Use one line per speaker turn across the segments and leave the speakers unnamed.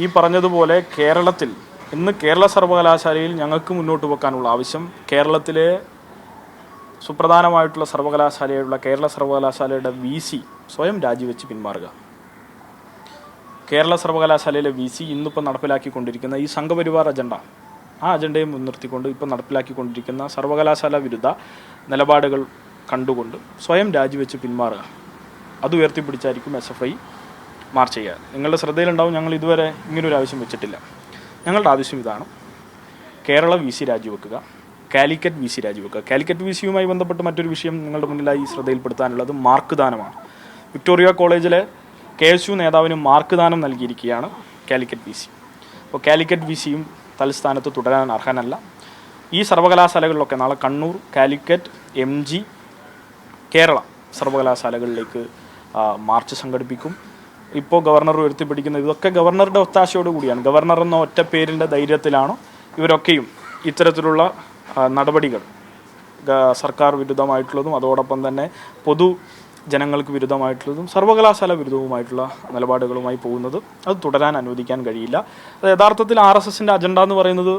ഈ പറഞ്ഞതുപോലെ കേരളത്തിൽ ഇന്ന് കേരള സർവകലാശാലയിൽ ഞങ്ങൾക്ക് മുന്നോട്ട് വെക്കാനുള്ള ആവശ്യം കേരളത്തിലെ സുപ്രധാനമായിട്ടുള്ള സർവകലാശാലയുള്ള കേരള സർവകലാശാലയുടെ വി സി സ്വയം രാജിവെച്ച് പിന്മാറുക. കേരള സർവകലാശാലയിലെ വി സി ഇന്നിപ്പോൾ നടപ്പിലാക്കിക്കൊണ്ടിരിക്കുന്ന ഈ സംഘപരിവാർ അജണ്ട ആ അജണ്ടയെ മുൻനിർത്തിക്കൊണ്ട് ഇപ്പോൾ നടപ്പിലാക്കിക്കൊണ്ടിരിക്കുന്ന സർവകലാശാല വിരുദ്ധ നിലപാടുകൾ കണ്ടുകൊണ്ട് സ്വയം രാജിവെച്ച് പിന്മാറുക. അത് ഉയർത്തിപ്പിടിച്ചായിരിക്കും എസ് എഫ് ഐ മാർച്ച് ചെയ്യുക. നിങ്ങളുടെ ശ്രദ്ധയിലുണ്ടാവും ഞങ്ങൾ ഇതുവരെ ഇങ്ങനൊരു ആവശ്യം വെച്ചിട്ടില്ല. ഞങ്ങളുടെ ആവശ്യം ഇതാണ് കേരള വി സി രാജിവെക്കുക കാലിക്കറ്റ് വി സി രാജിവെക്കുക. കാലിക്കറ്റ് വി സിയുമായി ബന്ധപ്പെട്ട് മറ്റൊരു വിഷയം നിങ്ങളുടെ മുന്നിലായി ശ്രദ്ധയിൽപ്പെടുത്താനുള്ളത് മാർക്ക് ദാനമാണ്. വിക്ടോറിയ കോളേജിലെ കെ എസ് യു നേതാവിന് മാർക്ക് ദാനം നൽകിയിരിക്കുകയാണ് കാലിക്കറ്റ് വി സി. അപ്പോൾ കാലിക്കറ്റ് വി സിയും തലസ്ഥാനത്ത് തുടരാൻ അർഹനല്ല. ഈ സർവകലാശാലകളിലൊക്കെ നാളെ കണ്ണൂർ കാലിക്കറ്റ് എം ജി കേരള സർവകലാശാലകളിലേക്ക് മാർച്ച് സംഘടിപ്പിക്കും. ഇപ്പോൾ ഗവർണർ ഉയർത്തിപ്പിടിക്കുന്നത് ഇതൊക്കെ ഗവർണറുടെ ഒത്താശയോട് കൂടിയാണ്. ഗവർണർ എന്ന ഒറ്റ പേരിന്റെ ധൈര്യത്തിലാണ് ഇവരൊക്കെയും ഇത്തരത്തിലുള്ള നടപടികൾ സർക്കാർ വിരുദ്ധമായിട്ടുള്ളതും അതോടൊപ്പം തന്നെ പൊതു ജനങ്ങൾക്ക് വിരുദ്ധമായിട്ടുള്ളതും സർവകലാശാല വിരുദ്ധവുമായിട്ടുള്ള നിലപാടുകളുമായി പോകുന്നത് അത് തുടരാൻ അനുവദിക്കാൻ കഴിയില്ല. യഥാർത്ഥത്തിൽ ആർ എസ് എസിന്റെ അജണ്ട എന്ന് പറയുന്നത്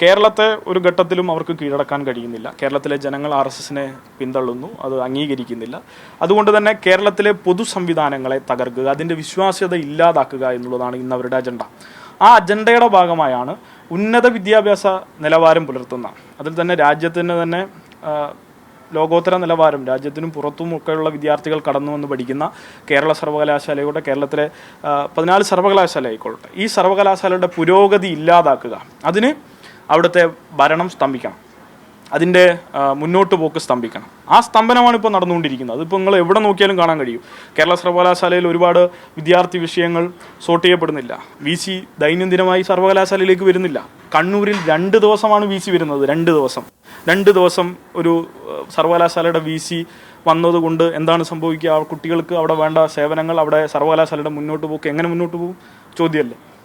കേരളത്തെ ഒരു ഘട്ടത്തിലും അവർക്ക് കീഴടക്കാൻ കഴിയുന്നില്ല. കേരളത്തിലെ ജനങ്ങൾ ആർ എസ് എസിനെ പിന്തള്ളുന്നു അത് അംഗീകരിക്കുന്നില്ല. അതുകൊണ്ട് തന്നെ കേരളത്തിലെ പൊതു സംവിധാനങ്ങളെ തകർക്കുക അതിന്റെ വിശ്വാസ്യത ഇല്ലാതാക്കുക എന്നുള്ളതാണ് ഇന്ന് അവരുടെ അജണ്ട. ആ അജണ്ടയുടെ ഭാഗമായാണ് ഉന്നത വിദ്യാഭ്യാസ നിലവാരം പുലർത്തുന്ന അതിൽ തന്നെ രാജ്യത്തിന് തന്നെ ലോകോത്തര നിലവാരം രാജ്യത്തിനും പുറത്തും ഒക്കെയുള്ള വിദ്യാർത്ഥികൾ കടന്നു വന്ന് പഠിക്കുന്ന കേരള സർവകലാശാലയുടെ കേരളത്തിലെ പതിനാല് സർവകലാശാല ആയിക്കോട്ടെ ഈ സർവകലാശാലയുടെ പുരോഗതി ഇല്ലാതാക്കുക അതിന് അവിടുത്തെ ഭരണം സ്തംഭിക്കണം. അതിന്റെ മുന്നോട്ട് പോക്ക് സ്തംഭിക്കണം. ആ സ്തംഭനമാണ് ഇപ്പോൾ നടന്നുകൊണ്ടിരിക്കുന്നത്. അതിപ്പോൾ നിങ്ങൾ എവിടെ നോക്കിയാലും കാണാൻ കഴിയും. കേരള സർവകലാശാലയിൽ ഒരുപാട് വിദ്യാർത്ഥി വിഷയങ്ങൾ സോർട്ട് ചെയ്യപ്പെടുന്നില്ല. വി സി ദൈനംദിനമായി സർവകലാശാലയിലേക്ക് വരുന്നില്ല. കണ്ണൂരിൽ രണ്ട് ദിവസമാണ് വി സി വരുന്നത്. രണ്ട് ദിവസം. രണ്ട് ദിവസം ഒരു സർവകലാശാലയുടെ വി സി വന്നതുകൊണ്ട് എന്താണ് സംഭവിക്കുക? കുട്ടികൾക്ക് അവിടെ വേണ്ട സേവനങ്ങൾ അവിടെ സർവകലാശാലയുടെ മുന്നോട്ട് പോക്ക് എങ്ങനെ മുന്നോട്ട് പോകും? ചോദ്യമല്ലേ.